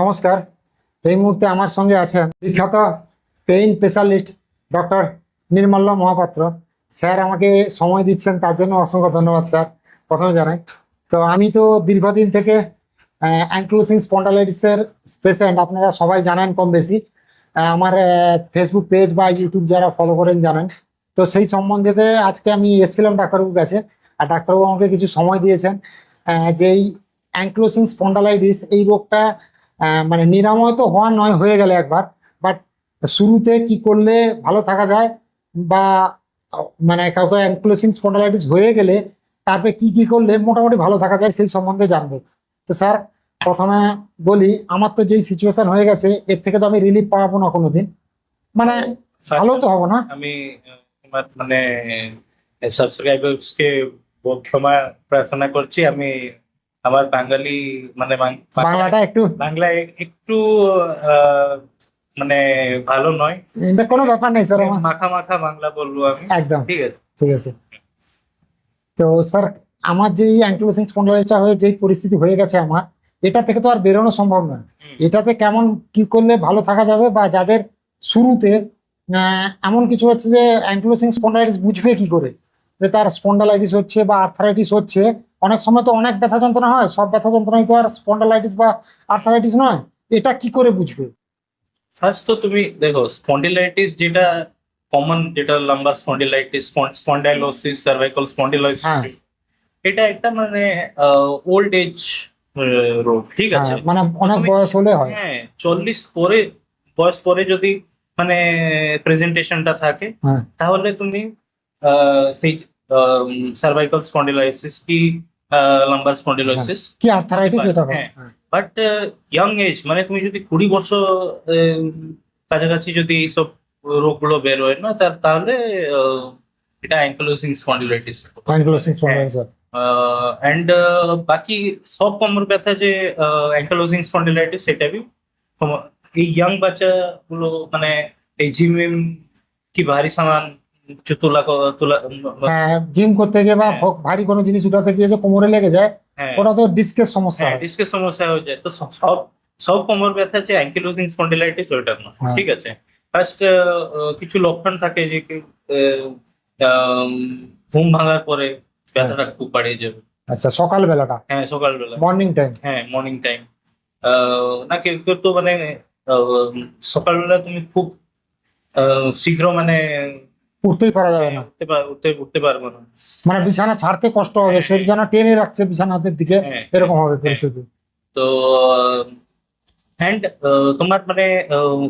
নমস্কার। এই মুহূর্তে আমার সঙ্গে আছেন বিখ্যাত pain specialist doctor Nirmal Mahapatra. Sir আমাকে সময় দিচ্ছেন, তার জন্য অসংখ্য ধন্যবাদ স্যার। প্রথমে জানাই, তো আমি তো দীর্ঘদিন থেকে অ্যাঙ্ক্লুসিং স্পন্ডালাইটিসের পেশেন্ট আপনারা সবাই জানেন কম বেশি। আমার ফেসবুক পেজ বা ইউটিউব যারা ফলো করেন জানেন। তো সেই সম্বন্ধেতে আজকে আমি এসেছিলাম ডাক্তারবাবুর কাছে, আর ডাক্তারবাবু আমাকে কিছু সময় দিয়েছেন যে এই অ্যাঙ্ক্লোসিং স্পন্ডালাইটিস এই রোগটা মানে নিরাময় তো হওয়ার নয় হয়ে গেলে একবার। বাট শুরুতে কি করলে ভালো থাকা যায় বা মানে কাউকে অ্যাঙ্ক্লোসিং স্পন্ডালাইটিস হয়ে গেলে তারপরে কি কি করলে মোটামুটি ভালো থাকা যায় সেই সম্বন্ধে জানব। তো স্যার প্রথমে বলি আমার তো যেই সিচুয়েশন হয়ে গেছে এর থেকে তো আমি রিলিফ পাবো না কোনোদিন। মানে ভালো তো হব না। আমি মানে সাবস্ক্রাইবার্সকে ক্ষমা প্রার্থনা করছি। আমি আমার বাঙালি মানে বাংলাটা একটু বাংলায় একটু মানে ভালো নয়। এটা কোনো ব্যাপার নেই স্যার আমার মাখা মাখা বাংলা বলব আমি। একদম। ঠিক আছে। ঠিক আছে। তো স্যার আমার যেই অ্যাঙ্ক্লোসিং স্পন্ডালাইটিসটা হয়ে যেই পরিস্থিতি হয়ে গেছে আমার এটা থেকে তো আর বেরোনো সম্ভব নয়। এটাতে কেমন কি করলে ভালো থাকা যাবে বা যাদের শুরুতে এমন কিছু হচ্ছে যে অ্যাঙ্ক্লোসিং স্পন্ডালাইটিস বুঝবে কি করে? যে তার স্পন্ডালাইটিস হচ্ছে বা আর্থারাইটিস হচ্ছে অনেক সময় তো অনেক ব্যথা যন্ত্রণা হয় সব ব্যথা যন্ত্রণাই তো আর স্পন্ডালাইটিস বা আর্থারাইটিস নয়। এটা কি করে বুঝবে? ফার্স্ট তো তুমি দেখো স্পন্ডিলাইটিস যেটা কমন যেটা lumbar spondylitis spondylosis cervical spondylitis হ্যাঁ। এটা একটা মানে ওল্ড এজ রোগ ঠিক আছে? হ্যাঁ, মানে অনেক বয়স হলে হয়। হ্যাঁ চল্লিশ পরে বয়স পরে যদি মানে প্রেজেন্টেশনটা থাকে হ্যাঁ। তাহলে তুমি সেই সার্ভাইকাল স্পন্ডিলাইসিস কি লাম্বার স্পন্ডিলাইসিস কি আর্থারাইটিস এটা হ্যাঁ। হ্যাঁ। বাট ইয়াং এজ মানে তুমি যদি কুড়ি বছর কাছাকাছি যদি এইসব রোগগুলো বেরোয় না তার তাহলে এটা ankylosing spondylitis ankylosing spondylitis and বাকি সব কোমর ব্যথা যে অ্যাঙ্কলোজিং স্পন্ডিলাইটিস সেটা বি এই ইয়াং বাচ্চাগুলো মানে এই জিম কি ভারী সামান তোলা তোলা হ্যাঁ জিম করতে গিয়ে বা হ্যাঁ। ভারী কোনো জিনিস উঠাতে গিয়ে যে কোমরে লেগে যায় হ্যাঁ। ওটা তো ডিস্কের সমস্যা। হ্যাঁ ডিস্কের সমস্যা হয়ে যায়। তো সব- সব কোমর ব্যথা যে অ্যাঙ্কিলোজিং স্পন্ডিলাইটিস ওইটা না হ্যাঁ। ঠিক আছে? ফার্স্ট কিছু লক্ষণ থাকে যে ঘুম ভাঙার পরে ব্যথাটা খুব বাড়িয়ে যাবে। আচ্ছা সকালবেলাটা? হ্যাঁ সকালবেলা। মর্নিং টাইম হ্যাঁ মর্নিং টাইম না কেউ কেউ তো মানে সকালবেলা তুমি খুব শীঘ্র মানে উঠতেই পারা যাবে না। উঠতে উঠতে উঠতে পারব না। মানে বিছানা ছাড়তে কষ্ট হবে হ্যাঁ। শরীর যেন টেনে রাখছে বিছানাদের দিকে হ্যাঁ এরকম হবে পরিস্থিতি। তো অ্যান্ড তোমার মানে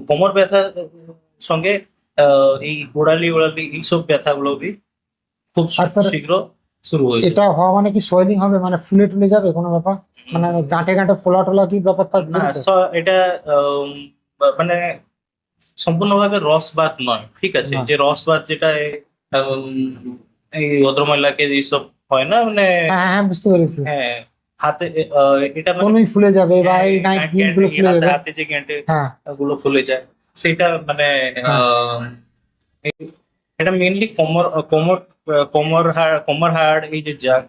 কোমর ব্যথার সঙ্গে এই গোড়ালি ওড়ালি এইসব ব্যথাগুলো খুব শীঘ্র শুরু হয়ে যায় এটা হওয়া মানে কি সোয়েলিং হবে? মানে ফুলে টুলে যাবে কোনো ব্যাপার? মানে গাঁটে গাঁটে ফোলা টোলা কি ব্যাপারটা না এটা মানে সম্পূর্ণভাবে রসবাত নয় ঠিক আছে? যে রসবাত যেটা এই ভদ্রমহিলাকে এইসব হয় না মানে হ্যাঁ হ্যাঁ বুঝতে পেরেছি। হ্যাঁ হাতে এটা মানে কোনোই ফুলে যাবে বা এই হ্যাঁ, গুলো ফুলে হাতে- যাবে। হাতে যে গেঁটে হ্যাঁ। গুলো ফুলে যায় সেটা মানে এটা মেনলি কোমর কোমর কোমর হাড় কোমর হাড় এই যে জাগ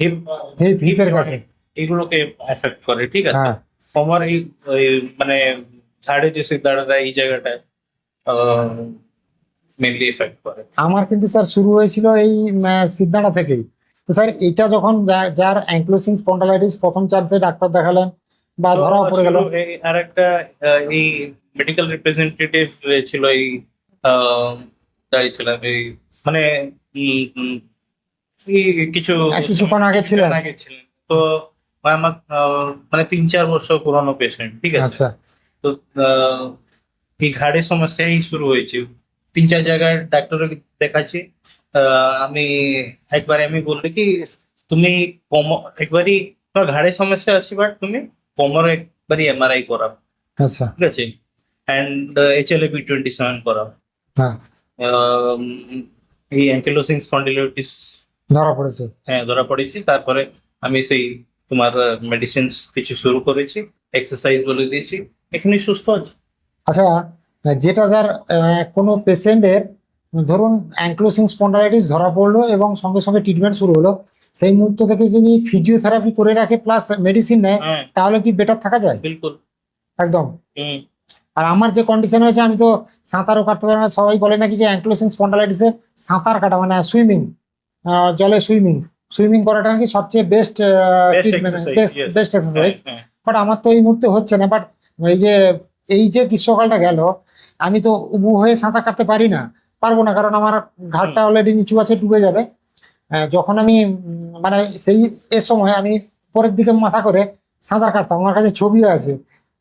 হিপ এই হিপের কাছে। এগুলোকে এফেক্ট করে ঠিক আছে? কোমর এই মানে হাড়ে যে সিদ্ধারটা এই জায়গাটায় মেনলি এফেক্ট করে। আমার কিন্তু স্যার শুরু হয়েছিল এই সিদ্ধাটা থেকেই। তো স্যার এটা যখন যার অ্যাঙ্ক্লোসিং স্পন্ডালাইটিস প্রথম চান্সে ডাক্তার দেখালেন বা ধরা পড়ে গেল। এই- আর একটা এই মেডিকেল রিপ্রেজেন্টেটিভ ছিল এই আহ, দাঁড়িয়েছিলাম এই মানে কিছু কিছুক্ষণ আগে ছিলেন। আগে ছিলেন। তো আমার মানে তিন চার বছর পুরনো পেশেন্ট ঠিক আছে? আচ্ছা। তো এই ঘাড়ের সমস্যাই শুরু হয়েছে। তিন চার জায়গায় ডাক্তার দেখাচ্ছি। আমি একবার আমি বললি কি তুমি কোমর একবারই তোমার ঘাড়ের সমস্যা আছে বাট তুমি কোমর একবারই এমআরআই করাও। আচ্ছা। ঠিক আছে? And H L B twenty seven করাও। হ্যাঁ। এই অ্যাঙ্কেলোসিং স্পন্ডিলাইটিস ধরা পড়েছে। হ্যাঁ ধরা পড়েছি। তারপরে আমি সেই তোমার মেডিসিন কিছু শুরু করেছি। এক্সারসাইজ বলে দিয়েছি। এখানে সুস্থ আছে। আচ্ছা যেটা যার কোনো পেশেন্টের ধরুন অ্যাঙ্ক্লোসিং স্পন্ডালাইটিস ধরা পড়ল এবং সঙ্গে সঙ্গে ট্রিটমেন্ট শুরু হলো সেই মুহূর্ত থেকে যদি ফিজিওথেরাপি করে রাখে প্লাস মেডিসিন নেয় হ্যাঁ। তাহলে কি বেটার থাকা যায়? বিলকুল। একদম। আর আমার যে কন্ডিশন হয়েছে আমি তো সাঁতারও কাটতে পারি না সবাই বলে নাকি যে অ্যাঙ্ক্লোসিং স্পন্ডালাইটিসে সাঁতার কাটা মানে সুইমিং জলে সুইমিং সুইমিং করাটা নাকি সবচেয়ে best treatment best best exercise. But আমার তো এই মুহূর্তে হচ্ছে না বাট এই যে এই যে গ্রীষ্মকালটা গেল আমি তো উবু হয়ে সাঁতার কাটতে পারি না পারব না কারণ আমার ঘাটটা অলরেডি নিচু আছে ডুবে যাবে। যখন আমি মানে সেই এর সময় আমি পরের দিকে মাথা করে সাঁতার কাটতাম আমার কাছে ছবিও আছে।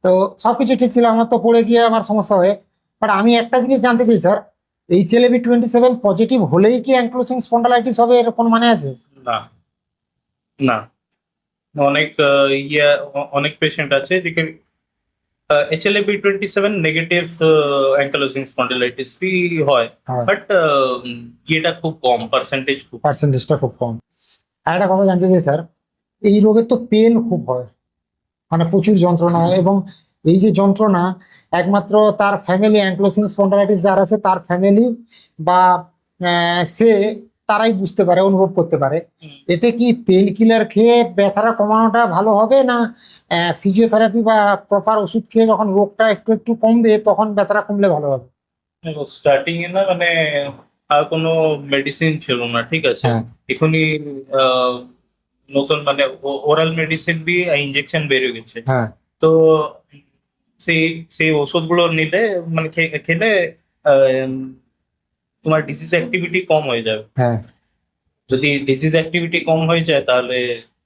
তো সবকিছু ঠিক ছিল আমার তো পড়ে গিয়ে আমার সমস্যা হয়ে। বাট আমি একটা জিনিস জানতে চাই স্যার এইচ এই ছেলেবি টোয়েন্টি সেভেন পজিটিভ হলেই কি অ্যাঙ্ক্লোসিং স্পন্ডালাইটিস হবে এর কোনো মানে আছে? না। না। অনেক ইয়ে অনেক পেশেন্ট আছে যেকে HLA B twenty seven negative ankylosing spondylitis B হয়। বাট ইয়েটা খুব কম পার্সেন্টেজ খুব পার্সেন্টেজটা খুব কম আর একটা কথা জানতে চাই স্যার এই রোগের তো পেন খুব হয় মানে প্রচুর যন্ত্রণা হয় এবং এই যে যন্ত্রণা একমাত্র তার ফ্যামিলি অ্যাঙ্ক্লোসিং স্পন্ডালাইটিস যার আছে তার ফ্যামিলি বা সে তারাই বুঝতে পারে অনুভব করতে পারে। এতে কি পেন কিলার খেয়ে ব্যথাটা কমানোটা ভালো হবে না ফিজিওথেরাপি বা প্রপার ওষুধ খেয়ে যখন রোগটা একটু একটু কমবে তখন ব্যথাটা কমলে ভালো হবে। স্টার্টিং এ না মানে আর কোনো মেডিসিন ছিল না ঠিক আছে? হ্যাঁ। এখনই নতুন মানে ওরাল মেডিসিন বি ইনজেকশন বেরিয়ে গেছে। হ্যাঁ। তো সেই সেই ওষুধগুলো নিলে মানে খেলে তোমার ডিজিজ অ্যাক্টিভিটি কম হয়ে যাবে। হ্যাঁ। যদি ডিজিজ অ্যাক্টিভিটি কম হয়ে যায় তাহলে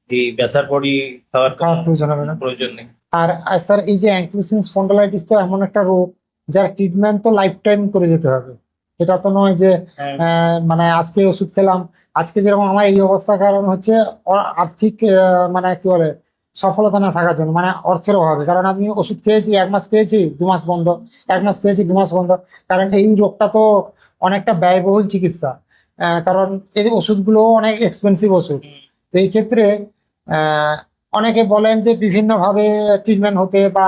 এই ব্যথার বড়ি খাওয়ার প্রয়োজন হবে না। প্রয়োজন নেই। আর স্যার এই যে অ্যাঙ্ক্লোসিং স্পন্ডালাইটিস তো এমন একটা রোগ যার ট্রিটমেন্ট তো লাইফ টাইম করে যেতে হবে। এটা তো নয় যে হ্যাঁ, মানে আজকে ওষুধ খেলাম আজকে যেরকম আমার এই অবস্থা কারণ হচ্ছে আর্থিক মানে কি বলে সফলতা না থাকার জন্য মানে অর্থের অভাবে। কারণ আমি ওষুধ খেয়েছি এক মাস খেয়েছি দু মাস বন্ধ এক মাস খেয়েছি দু মাস বন্ধ। কারণ এই রোগটা তো অনেকটা ব্যয়বহুল চিকিৎসা। কারণ এই ওষুধগুলো অনেক এক্সপেন্সিভ ওষুধ। তো এই ক্ষেত্রে অনেকে বলেন যে বিভিন্নভাবে ট্রিটমেন্ট হতে বা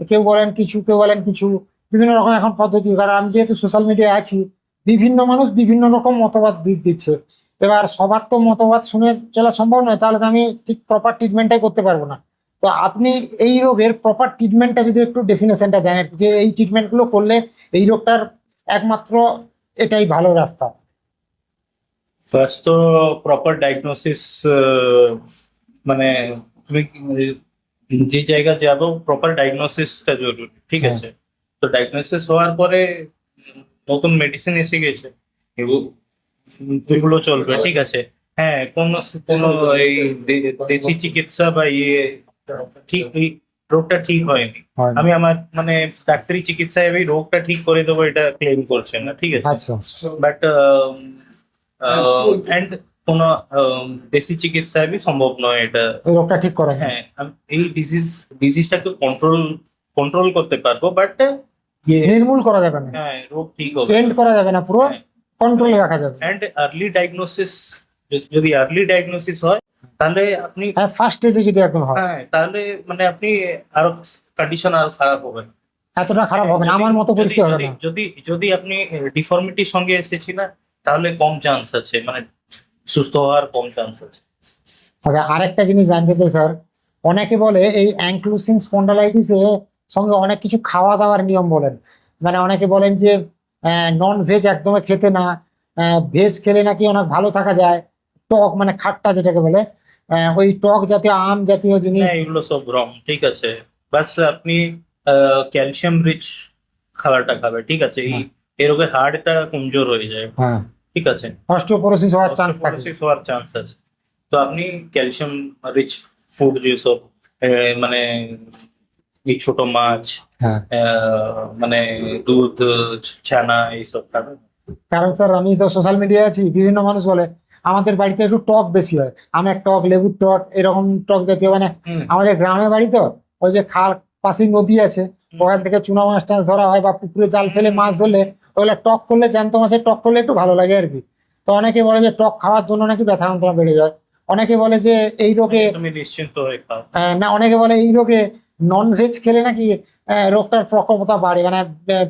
কেউ বলেন কিছু কেউ বলেন কিছু বিভিন্ন রকম এখন পদ্ধতি। কারণ আমি যেহেতু সোশ্যাল মিডিয়ায় আছি বিভিন্ন মানুষ বিভিন্ন রকম মতবাদ দিচ্ছে। এবার সবার তো মতবাদ শুনে চলা সম্ভব নয় তাহলে তো আমি ঠিক প্রপার ট্রিটমেন্টটাই করতে পারব না। তো আপনি এই রোগের প্রপার ট্রিটমেন্টটা যদি একটু ডেফিনেশনটা দেন যে এই ট্রিটমেন্টগুলো করলে এই রোগটার একমাত্র এটাই ভালো রাস্তা। ফার্স্ট তো প্রপার ডায়াগনোসিস মানে তুমি যে জায়গা যাব প্রপার ডায়াগনোসিসটা জরুরি ঠিক হ্যাঁ। আছে? তো ডায়াগনোসিস হওয়ার পরে নতুন মেডিসিন এসে গেছে। এগুলো চলবে ঠিক আছে? হ্যাঁ কোন কোন এই দেশি চিকিৎসা বা ইয়ে ঠিক রোগটা ঠিক হয়নি। আমি আমার মানে ডাক্তারি চিকিৎসায় এই রোগটা ঠিক করে দেবো এটা ক্লেম করছে না ঠিক আছে? বাট অ্যান্ড কোন দেশি চিকিৎসায় সম্ভব নয় এটা। রোগটা ঠিক করে। হ্যাঁ হ্যাঁ আমি এই ডিজিজ ডিজিজটাকে কন্ট্রোল কন্ট্রোল করতে পারব বাট ইয়ে নির্মূল করা যাবে না। হ্যাঁ রোগ ঠিক হবে। এন্ড করা যাবে না পুরো কন্ট্রোলে রাখা যাবে। এন্ড আর্লি ডায়াগনোসিস যদি আর্লি ডায়াগনোসিস হয় তাহলে আপনি হ্যাঁ ফার্স্ট স্টেজে যদি একদম হয়। হ্যাঁ তাহলে মানে আপনি আরও কন্ডিশন আরও খারাপ হবে। এতটা খারাপ হবে না আমার মতো পরিস্থিতি হবে না। যদি যদি আপনি ডিফর্মিটির সঙ্গে এসেছি না তাহলে কম চান্স আছে মানে সুস্থ হওয়ার কম চান্স আছে। আচ্ছা আরেকটা জিনিস জানতে চাই স্যার। অনেকে বলে এই অ্যাঙ্ক্লুসিং স্পন্ডালাইটিসে সঙ্গে অনেক কিছু খাওয়া দাওয়ার নিয়ম বলেন। মানে অনেকে বলেন যে নন ভেজ একদমই খেতে না ভেজ খেলে নাকি অনেক ভালো থাকা যায়। টক মানে খাট্টা যেটাকে বলে ওই টক জাতীয় আম জাতীয় জিনিস। হ্যাঁ এগুলো সব রং ঠিক আছে। বাস আপনি ক্যালসিয়াম রিচ খাবারটা খাবে ঠিক আছে। এই এই রোগে হাড়টা কমজোর হয়ে যায়। হ্যাঁ। ঠিক আছে। অস্টিওপোরোসিস হওয়ার চান্স থাকে। Osteoporosis হওয়ার চান্স আছে। তো আপনি ক্যালসিয়াম রিচ ফুড যেসব মানে এই ছোট মাছ হ্যাঁ। মানে দুধ ছানা এইসব খাবেন। কারণ স্যার আমি তো সোশ্যাল মিডিয়ায় আছি বিভিন্ন মানুষ বলে আমাদের বাড়িতে একটু টক বেশি হয়। আমের টক লেবুর টক এরকম টক জাতীয় মানে আমাদের গ্রামে বাড়ি তো ওই যে খাল পাশেই নদী আছে। ওখান থেকে চুনা মাছ টাছ ধরা হয় বা পুকুরে জাল ফেলে মাছ ধরলে ওগুলো টক করলে জ্যান্ত মাছের টক করলে একটু ভালো লাগে আর কি। তো অনেকে বলে যে টক খাওয়ার জন্য নাকি ব্যথা যন্ত্রণা বেড়ে যায়। অনেকে বলে যে এই রোগে নিশ্চিন্ত হয়ে খাও। আহ, না অনেকে বলে এই রোগে নন ভেজ খেলে নাকি রোগটার প্রকোপতা বাড়ে মানে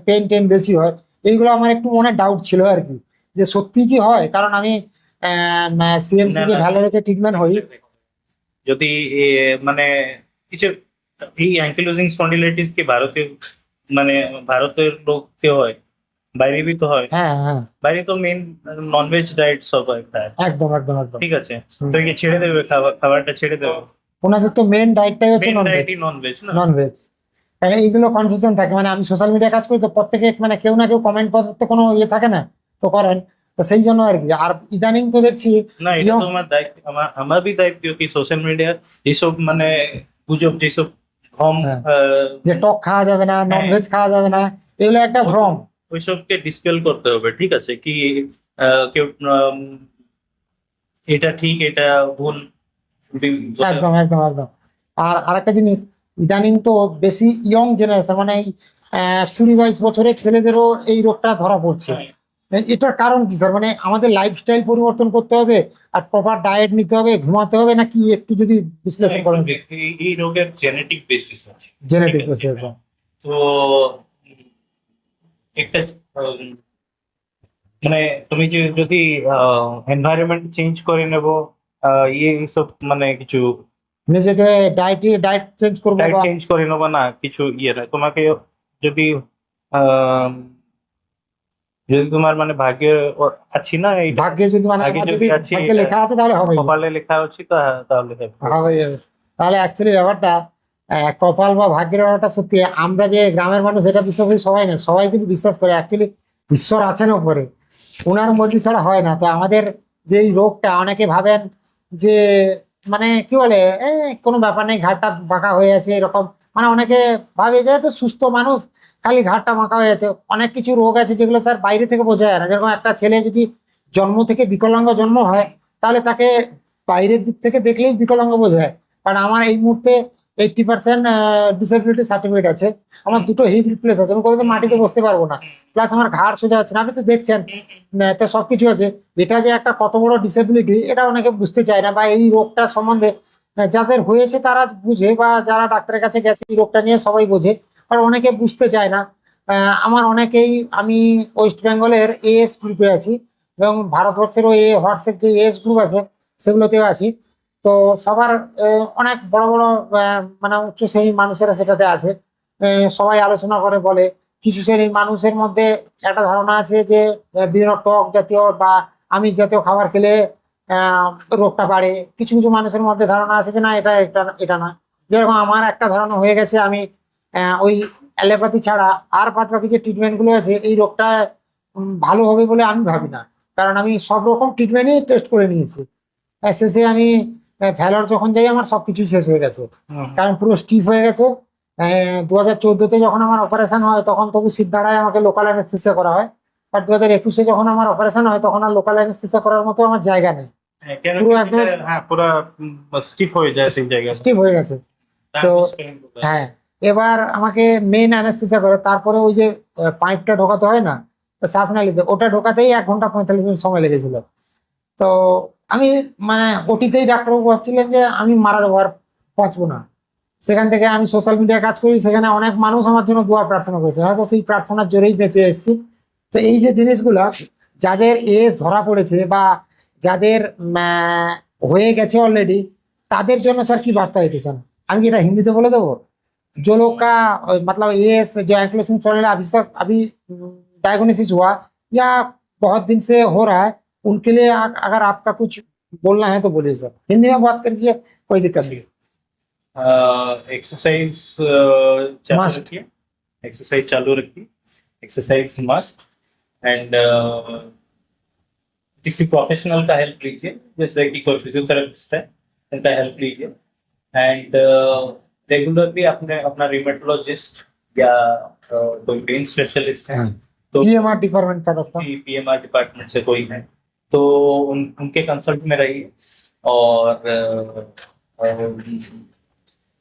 পেন টেন বেশি হয়। এইগুলো আমার একটু মনে ডাউট ছিল আর কি। যে সত্যি কি হয়? কারণ আমি সিএমসি যে। ভ্যালোরেজে ট্রিটমেন্ট হই যদি মানে এই যে এই অ্যাঙ্কিলোজিং স্পন্ডিলাইটিস কি ভারতীয় মানে ভারতের লোক কেউ হয়? বাইরে বি তো হয়। হ্যাঁ হ্যাঁ। বাইরে তো মেন ননভেজ ডায়েট সবাই খায় একদম একদম একদম। ঠিক আছে? তো কি ছেড়ে দেবে খাবার খাবারটা ছেড়ে দেবে? ওনাদের তো মেন ডায়েটটাই হচ্ছে মেন নন ভেজ ননভেজ না? নন ভেজ কারণ এইগুলো কনফিউশন থাকে। মানে আমি সোশ্যাল মিডিয়া কাজ করি তো প্রত্যেকে মানে কেউ না কেউ কমেন্ট করার তো কোনো ইয়ে থাকে না। তো করেন। তো সেই জন্য আর কি আর ইদানিং তো দেখছি না এটা তো আমার দায়িত্ব আমার আমার দায়িত্ব কি সোশ্যাল মিডিয়া যেসব মানে গুজব যেসব ভ্রম হ্যাঁ। যে টক খাওয়া যাবে না নন ভেজ খাওয়া যাবে না এগুলো একটা ভ্রম। ওইসবকে ডিসপেল করতে হবে ঠিক আছে? কি কেউ এটা ঠিক এটা ভুল? একদম একদম একদম। আর আরেকটা জিনিস ইদানিং তো বেশি ইয়ং জেনারেশন মানে কুড়ি বাইশ বছরের ছেলেদেরও এই রোগটা ধরা পড়ছে। এ- এটার কারণ কি স্যার মানে আমাদের লাইফস্টাইল পরিবর্তন করতে হবে আর প্রপার ডায়েট নিতে হবে ঘুমাতে হবে নাকি একটু যদি বিশ্লেষণ করেন? এই- রোগের জেনেটিক বেসিস আছে। জেনেটিক ঠিক আছে। তো একটা মানে তুমি যে যদি এনভায়রনমেন্ট চেঞ্জ করে নেব ইয়ে সব মানে কিছু নিজেকে ডায়েট ডায়েট চেঞ্জ করব ডায়েট চেঞ্জ করে নেব না কিছু ইয়ে না। তোমাকে যদি যদি তোমার মানে ভাগ্যে আছি না এই ভাগ্যে যদি মানে ভাগ্যে যদি ভাগ্যে লেখা আছে তাহলে হবে কপালে লেখা হচ্ছে তা তাহলে হবে। তাহলে অ্যাকচুয়ালি ব্যাপারটা কপাল বা ভাগ্যের ব্যাপারটা সত্যি আমরা যে গ্রামের মানুষ এটা বিশ্বাস করি সবাই না সবাই কিন্তু বিশ্বাস করে। অ্যাকচুয়ালি ঈশ্বর আছেন ওপরে ওনার মর্জি ছাড়া হয় না। তো আমাদের যে রোগটা অনেকে ভাবেন যে মানে কি বলে কোনো ব্যাপার নেই ঘাটটা বাঁকা হয়ে আছে এরকম। মানে অনেকে ভাবে যে তো সুস্থ মানুষ খালি ঘাটটা মাখা হয়ে আছে অনেক কিছু রোগ আছে যেগুলো স্যার বাইরে থেকে বোঝা যায় না। যেরকম একটা ছেলে যদি জন্ম থেকে বিকলাঙ্গ জন্ম হয় তাহলে তাকে বাইরের দিক থেকে দেখলেই বিকলাঙ্গ বোঝা যায়। কারণ আমার এই মুহূর্তে এইটটি পার্সেন্ট ডিসেবিলিটি সার্টিফিকেট আছে। আমার দুটো হিপ রিপ্লেস আছে। আমি কোনোদিন মাটিতে বসতে পারব না। প্লাস আমার ঘাড় সোজা হচ্ছে না। আপনি তো দেখছেন তো সব কিছু আছে। এটা যে একটা কত বড় ডিসেবিলিটি এটা অনেকে বুঝতে চায় না। বা এই রোগটার সম্বন্ধে যাদের হয়েছে তারা বুঝে বা যারা ডাক্তারের কাছে গেছে এই রোগটা নিয়ে সবাই বোঝে। আর অনেকে বুঝতে চায় না। আমার অনেকেই আমি ওয়েস্ট বেঙ্গলের এএস গ্রুপে আছি এবং ভারতবর্ষেরও এ হোয়াটসঅ্যাপ যে এএস গ্রুপ আছে, সেগুলোতেও আছি। তো সবার অনেক বড় বড় মানে উচ্চ শ্রেণির মানুষেরা সেটাতে আছে। সবাই আলোচনা করে, বলে। কিছু শ্রেণির মানুষের মধ্যে একটা ধারণা আছে যে বিভিন্ন টক জাতীয় বা আমিষ জাতীয় খাবার খেলে রোগটা বাড়ে। কিছু কিছু মানুষের মধ্যে ধারণা আছে যে, না, এটা এটা এটা না। যেরকম আমার একটা ধারণা হয়ে গেছে, আমি ওই অ্যালোপ্যাথি ছাড়া আর বাকি যে ট্রিটমেন্টগুলো আছে এই রোগটা ভালো হবে বলে আমি ভাবি না। কারণ আমি সব রকম ট্রিটমেন্টই টেস্ট করে নিয়েছি। শেষে আমি ভ্যালর যখন যাই আমার সবকিছু শেষ হয়ে গেছে। কারণ পুরো স্টিফ হয়ে গেছে। দু হাজার চোদ্দোতে যখন আমার অপারেশন হয় তখন তবু সিদ্ধারায় আমাকে লোকাল অ্যানেস্থেসিয়া করা হয়। আর দু হাজার একুশে যখন আমার অপারেশন হয় তখন আর লোকাল অ্যানেস্থেসিয়া করার মতো আমার জায়গা নেই। হ্যাঁ, পুরো একদম- হ্যাঁ স্টিফ হয়ে যায় স্টিফ হয়ে গেছে। তো- হ্যাঁ এবার আমাকে মেন অ্যানেস্থেসিয়া করে, তারপরে ওই যে পাইপটা ঢোকাতে হয় না, তো শ্বাসনালীতে, ওটা ঢোকাতেই এক ঘণ্টা পঁয়তাল্লিশ মিনিট সময় লেগেছিল। তো আমি মানে ওটিতেই ডাক্তারবাবু ভাবছিলেন যে আমি মারা যাব আর বাঁচবো না। সেখান থেকে আমি সোশ্যাল মিডিয়ায় কাজ করি, সেখানে অনেক মানুষ আমার জন্য দোয়া প্রার্থনা করেছে। হয়তো সেই প্রার্থনার জোরেই বেঁচে এসেছি। তো এই যে জিনিসগুলো, যাদের এস ধরা পড়েছে বা যাদের হয়ে গেছে অলরেডি তাদের জন্য স্যার কি বার্তা দিতে চান? আমি কি এটা হিন্দিতে বলে দেবো? जो लोग का मतलब ये जो एंक्लोसिंग स्पॉन्डिल अभी तक अभी डायग्नोसिस हुआ या बहुत दिन से हो रहा है उनके लिए आ- अगर आपका कुछ बोलना है तो बोलिए सर। हिंदी में बात करिए कोई दिक्कत नहीं। एक्सरसाइज चालू रखिए। एक्सरसाइज चालू रखिए। एक्सरसाइज मस्ट एंड किसी प्रोफेशनल का हेल्प लीजिए जैसे कि कोई फिजियोथेरेपिस्ट है उनका हेल्प लीजिए। एंड रेगुलरली अपने अपना रिमेटोलॉजिस्ट या कोई पेन स्पेशलिस्ट है हाँ। तो पीएमआर डिपार्टमेंट का डॉक्टर जी पीएमआर डिपार्टमेंट से कोई है तो उन उनके कंसल्ट में रहिए और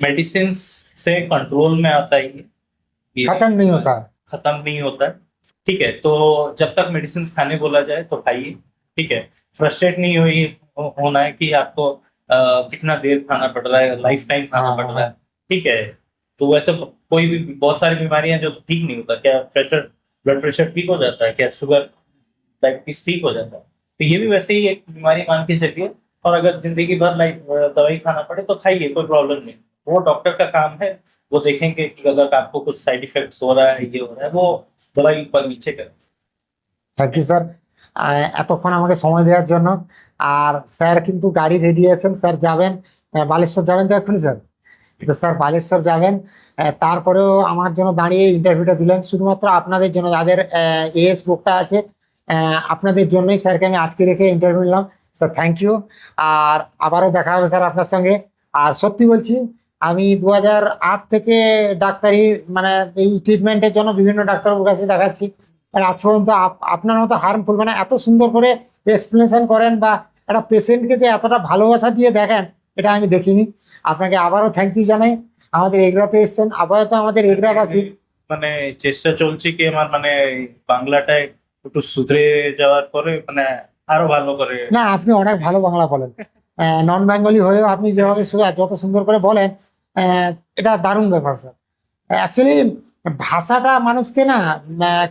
मेडिसिन से कंट्रोल में आता है खत्म नहीं होता। है खत्म नहीं होता। है ठीक है तो जब तक मेडिसिन खाने बोला जाए तो खाइए। ठीक है फ्रस्ट्रेट नहीं हुई हो- होना है कि आपको अ, कितना देर खाना पड़ रहा है लाइफ टाइम खाना हाँ, पड़ हाँ। रहा है। ठीक है तो वैसे कोई भी बहुत सारी बीमारियां जो ठीक नहीं होता क्या प्रेशर ब्लड प्रेशर ठीक हो जाता है क्या शुगर डायबिटीज ठीक हो जाता है तो ये भी वैसे ही एक बीमारी मान के चलिए और अगर जिंदगी भर लाइक दवाई खाना पड़े तो खाइए कोई प्रॉब्लम नहीं वो डॉक्टर का काम है वो देखेंगे कि अगर आपको कुछ साइड इफेक्ट्स हो रहा है ये हो रहा है वो दवाई ऊपर नीचे कर থ্যাংক ইউ স্যার এতক্ষণ আমাকে সময় দেওয়ার জন্য আর স্যার কিন্তু গাড়ি রেডি আছেন স্যার যাবেন আহ, বালেশ্বর যাবেন তো এক্ষুনি স্যার তো স্যার বালেশ্বর যাবেন তারপরেও আমার জন্য দাঁড়িয়ে ইন্টারভিউটা দিলেন। শুধুমাত্র আপনাদের জন্য, যাদের এএস বুকটা আছে আপনাদের জন্যই স্যারকে আমি আটকে রেখে ইন্টারভিউ নিলাম। স্যার থ্যাংক ইউ আর আবারও দেখা হবে স্যার আপনার সঙ্গে। আর সত্যি বলছি, আমি দু থেকে ডাক্তারি মানে এই ট্রিটমেন্টের জন্য বিভিন্ন ডাক্তারবাবুর কাছে দেখাচ্ছি। আর আজ পর্যন্ত আপ- আপনার মতো হার্মফুল মানে এত সুন্দর করে এক্সপ্লেনেশন করেন বা একটা পেশেন্টকে যে এতটা ভালোবাসা দিয়ে দেখেন, এটা আমি দেখিনি। আপনাকে আবারও থ্যাংক ইউ জানাই। আমাদের এগরাতে এসছেন। আপাতত আমাদের এগরা এগরাবাসী মানে চেষ্টা চলছে কি আমার মানে বাংলাটায় একটু সুধরে যাওয়ার পরে মানে আরও ভালো করে না আপনি অনেক ভালো বাংলা বলেন। নন বেঙ্গলি হয়েও আপনি যেভাবে যত সুন্দর করে বলেন এটা দারুণ ব্যাপার স্যার অ্যাকচুয়ালি ভাষাটা মানুষকে না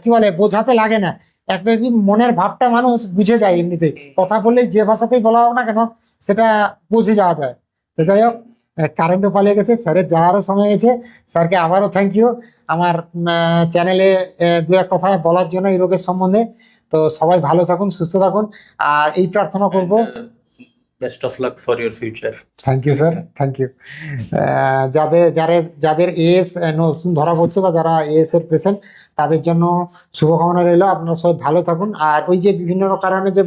কি বলে বোঝাতে লাগে না। একটা কি মনের ভাবটা মানুষ বুঝে যায় এমনিতেই। কথা বললেই যে ভাষাতেই বলা হোক না কেন সেটা বুঝে যাওয়া যায়। তো যাই হোক কারেন্টও পালিয়ে গেছে স্যারের যাওয়ারও সময় গেছে স্যারকে আবারও থ্যাংক ইউ আমার চ্যানেলে দু এক কথা বলার জন্য এই রোগের সম্বন্ধে। তো সবাই ভালো থাকুন সুস্থ থাকুন। আর এই প্রার্থনা করব। Best of luck for your future thank you sir thank you যাদের যাদের যাদের এএস নতুন ধরা পড়ছে বা যারা এএস এর পেশেন্ট তাদের জন্য শুভকামনা রইল। আপনারা সবাই ভালো থাকুন। আর ওই যে বিভিন্ন কারণে যে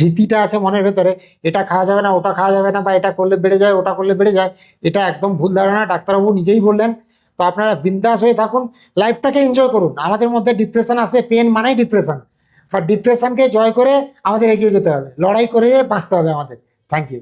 ভীতিটা আছে মনের ভেতরে, এটা খাওয়া যাবে না, ওটা খাওয়া যাবে না বা এটা করলে বেড়ে যায়, ওটা করলে বেড়ে যায়, এটা একদম ভুল ধারণা, ডাক্তারবাবু নিজেই বললেন। তো আপনারা বিন্দাস হয়ে থাকুন, লাইফটাকে এনজয় করুন। আমাদের মধ্যে ডিপ্রেশন আসবে পেন মানেই ডিপ্রেশন বা ডিপ্রেশনকে জয় করে আমাদের এগিয়ে যেতে হবে, লড়াই করে বাঁচতে হবে আমাদের। Thank you